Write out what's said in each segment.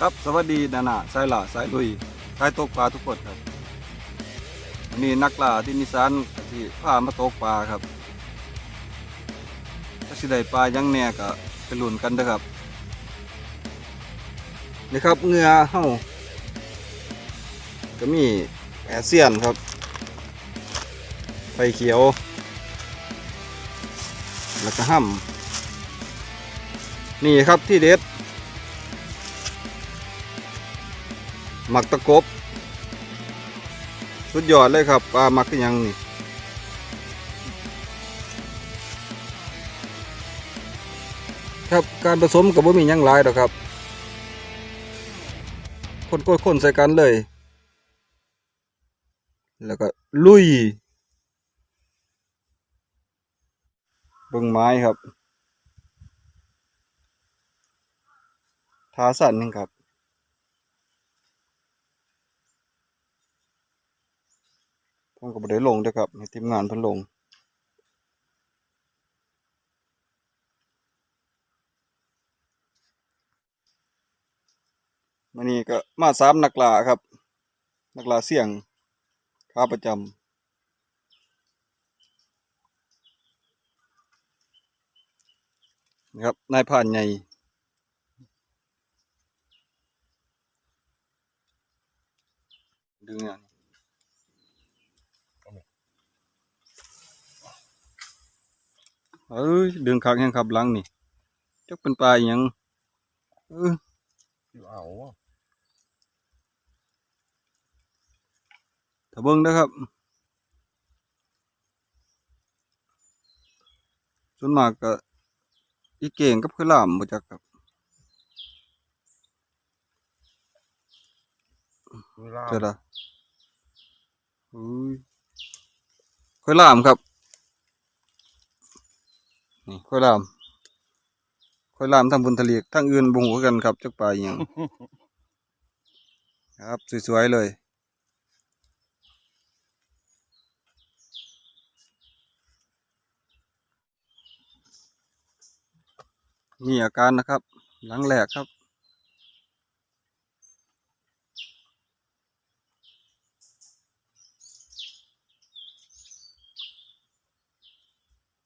ครับสวัสดีนานาสายหล่าสายลุยสายตกปลาทุกคนครับวันนี้นักล่าที่นิสานที่พามาตกปลาครับถ้าสิได้ปลายังแน่ก็ไปลุ้นกันเด้อครับนี่ครับเหงือเฮาก็มีแอเซียนครับไฟเขียว แล้วก็ห้ำนี่ครับที่เด็ด หมักตะกบ สุดยอดเลยครับปลาหมักยังนี่ครับการผสมกับบ่มียังหลายดอกครับ คนก็คนใส่กันเลย แล้วก็ลุยเบิ่งไม้ครับทาสันหนึงครับ ผมก็บ่ได้ลงเด้อครับให้ทีมงานเพิ่นลงมื้อนี้ก็มาสามนักล่าครับ นักล่าเสี่ยงขาประจำนะครับนายผ่านใหญ่ดึงเนี่ เอ้ยดึงคักแห่งขับหลังนี่จักเป็นปลาอหยังเอออยู่เอาอะถ้าเบิ่งนะครับส่วนมากก็อีเก่งกับคือลามบ่จักครับเวลาเจอละอุ้ยค่อยลามครับ นี่ค่อยลามค่อยลามทางบุญทะเลทางอื่นบ่ฮู้คือกันครับจักปลาอหยังครับสวยๆเลยมีอาการนะครับ หลังแหลกครับ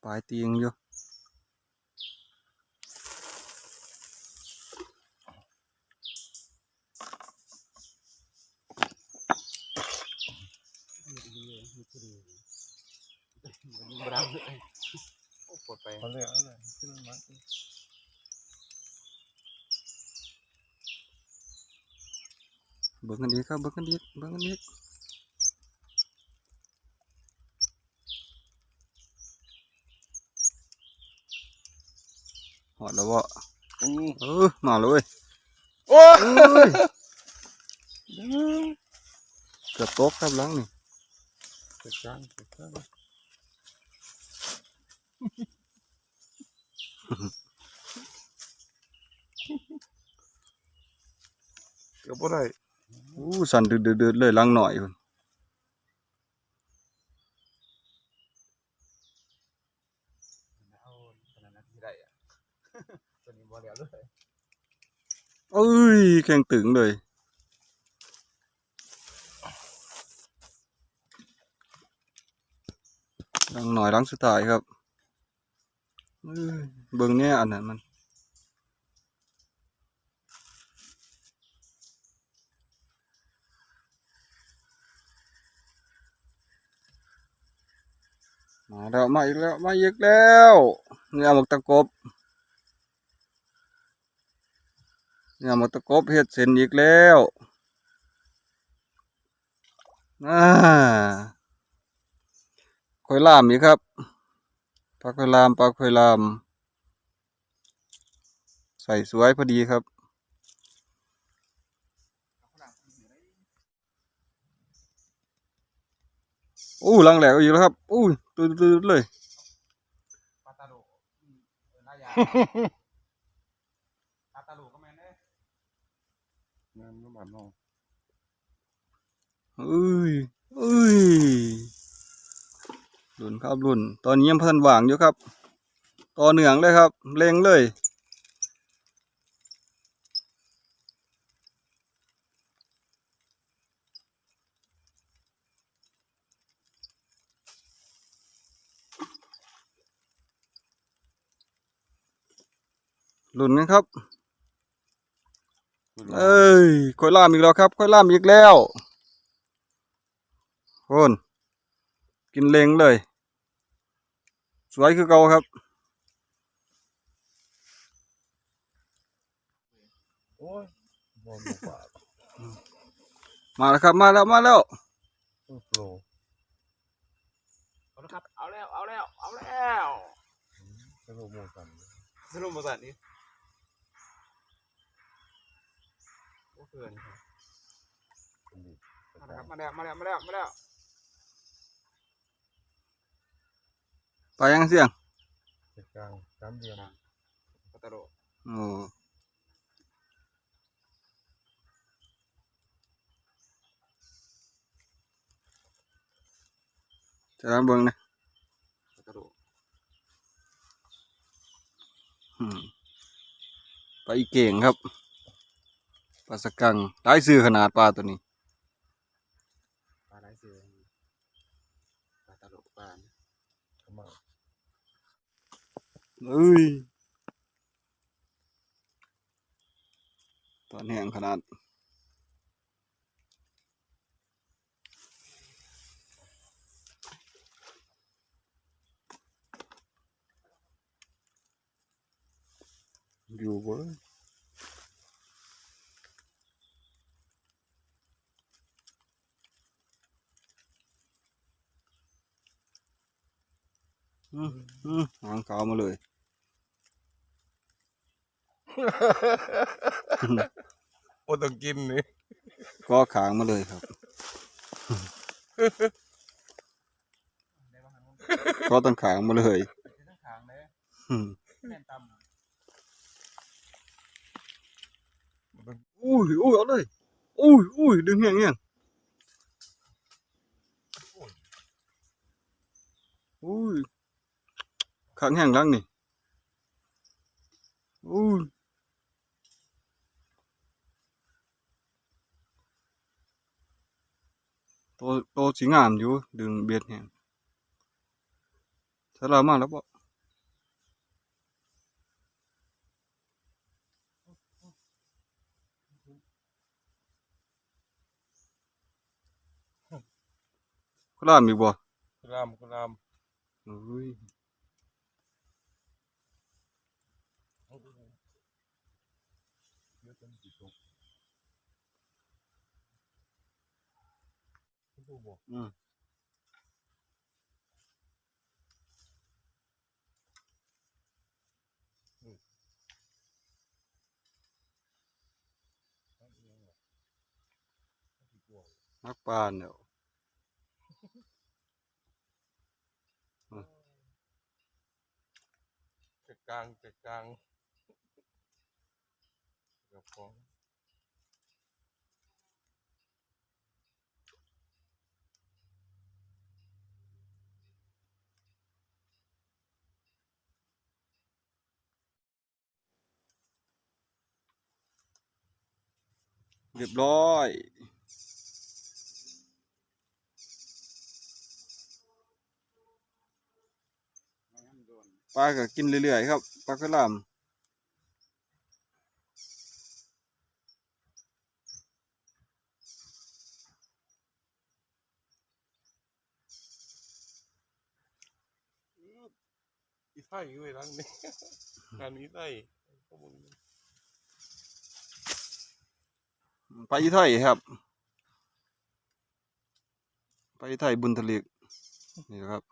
ปลายเตียงอยู่ ปวดไปเอาเลยเอาเลยขึ้นมาเบิ่งกันดีครับเบิ่งกันดีเบิ่งกันดีหอดแล้วบ่อืมเออมาเลยเว้ยโอ้ยเอ้ยเกือบตกครับหลังนี่ เกิดการเกิดการเกือบบ่ได้อู้สั่นดืดๆๆเลยหลังหน่อยพุ่นเอาขนาดนั้นที่ได้อะตัวนี้บ่แล้วเลยเอ้ยแข็งตึงเลย ลังหน่อยลังสุดท้ายครับเอ้ยเบิ่งเนี่ยอันนั้นมันมาแล้วมาอีกแล้วมาอีกแล้วเนี่ยหมกตะกบเนี่ยหมกตะกบเฮ็ดเสร็จอีกแล้วอ่า ค่อยลามอีกครับปลาค่อยลามปลาค่อยลาม ใส่สวยพอดีครับอู้หลังแหลกอีกแล้วครับอู้ตื่นๆเลยปาตาโดอืมเออน่ายาปาตาโดก็แม่นเด้นั่นน้ำมันน้องเอ้ยเอ้ย รุ่นครับรุ่น ตอนนี้ยังพันว่างอยู่ครับ ต่อเหนื่องเลยครับเร่งเลยหลุนนะครับ เอ้ยค่อยล่ามอีกแล้วครับค่อยล่ามอีกแล้วโคนกินเลงเลย สวยคือเก่าครับ โอ้ยบอลดีกว่ามาแล้วครับมาแล้วมาแล้วตู้โปรเอาละครับ เอาแล้ว เอาแล้ว เอาแล้วสรุปโมกันสรุปโมกันนี่โอ้เกินครับมาแล้วครับมาแล้ว มาแล้ว มาแล้ว มาแล้ว ไปยังเสียงจัดกลางสามเดือนปัตตโรโอ้จะรับเบิ่งนะปัตตโรอืมปลาอีเก่งครับปลาสกังได้ซื้อขนาดปลาตัวนี้ ปลาไหลเสือปลาตลกปลาขมา เอ้ยตอนแห้งขนาดอยู่เว้ยอืมอืมหางขาวมาเลย โอ้ต้องกินนี่ก็ขางมาเลยครับก็ต้องขางมาเลยทั้งขางเลยอืมแม่นตำอุ้ยอุ้ยเอาเลยอุ้ยอุ้ยดึงแห้งแห้งอุ้ยขางแห้งลังนี่อุ้ย โตโตสีงามอยู่ดึงเบียดแห้งถ้าเรามาแล้วบ่ก็ลามอีกบ่ กุลามกุลาม อุ้ย เยอะจนติดตก คุณดูบอกอืมนักปานเดี๋ยวจัดกลางจัดกลางกับของ เรียบร้อย ปลาก็กินเรื่อยๆครับปลากระหลามอีไส้อยู่ไอ้ร้านนี้ร้านนี้ไส้พวกมึ งปไทยครับ ไปไทยบุญทะเลนี่ครับ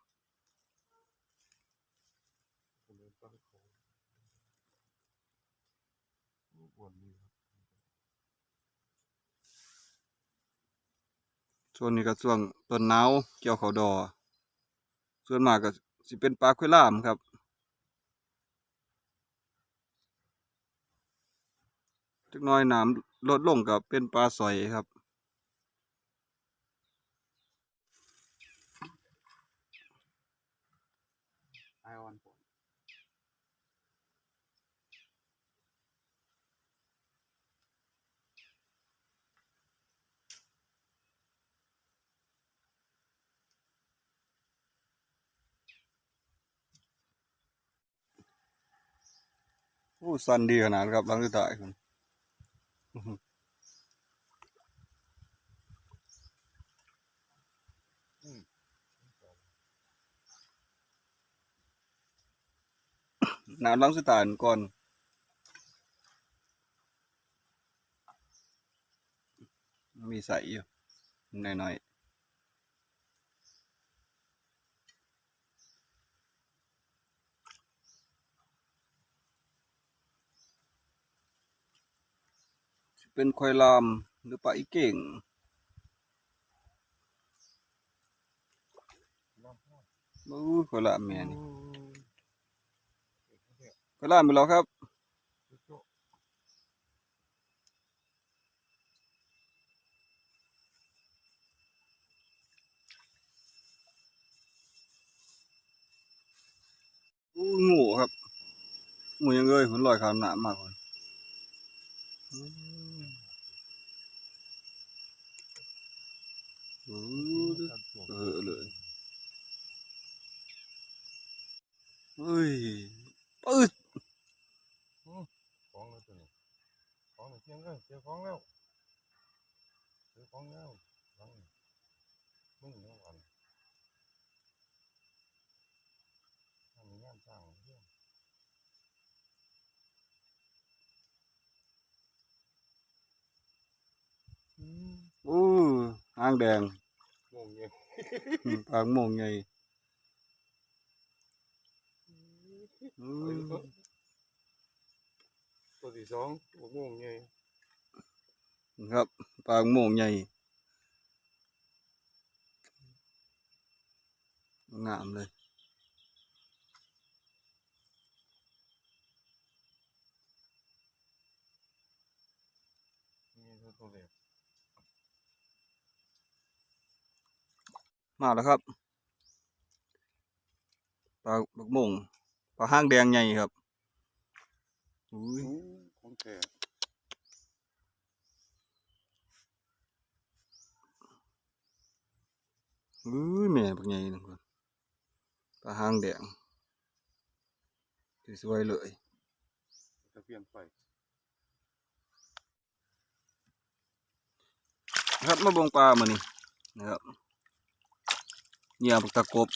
คนเดินตั้งของอ้วนนี่ครับส่วนนี้ก็ช่วงต้นหนาวเกี่ยวเขาดอ ส่วนมากก็สิเป็นปลาคุยล่ามครับจักน้อยน้ำ ลดลงกับเป็นปลาสอยครับไอออนผมอโอ้สันดีขนาดครับหลังสุดท้ายคุณ น้ำล้างสถานก่อนมีใส่อยู่หน่อยๆ เป็นควายลามหรือปลาอีเก่งบู๊ควายลามแม่นี่ควายลามไปแล้วครับงูครับงูยังเอ้ยผลลอยขามหนามากคน เออเลยเฮ้ยปืดของแล้วตัวนี้ของเสียงเลยเจอของแล้วเจอของแล้วน้องมึงน้องวันทำงานสร้างเรื่อง อู้ หางแดงงงเงี้ยอืมปากโมงไงอู้ ตัวที่สองตัวงงเงี้ย ครับปากโมงใหญ่งามเลย นี่ตัวตัวเล็ก มาแล้วครับปลาบักโมงปลาห้างแดงใหญ่ครับอุ้ยของแก่อุ้ยแม่บักใหญ่นึงคนปลาห้างแดงสวยๆเลยจะเปลี่ยนไปครับมาเบงปลามานี่นะครับ เหยี่ยบักตะกบ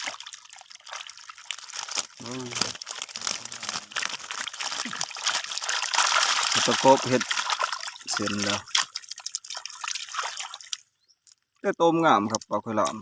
ตะกบเห็ดเสร็จแล้วแต่ต้มงามครับปลาขาวหลาม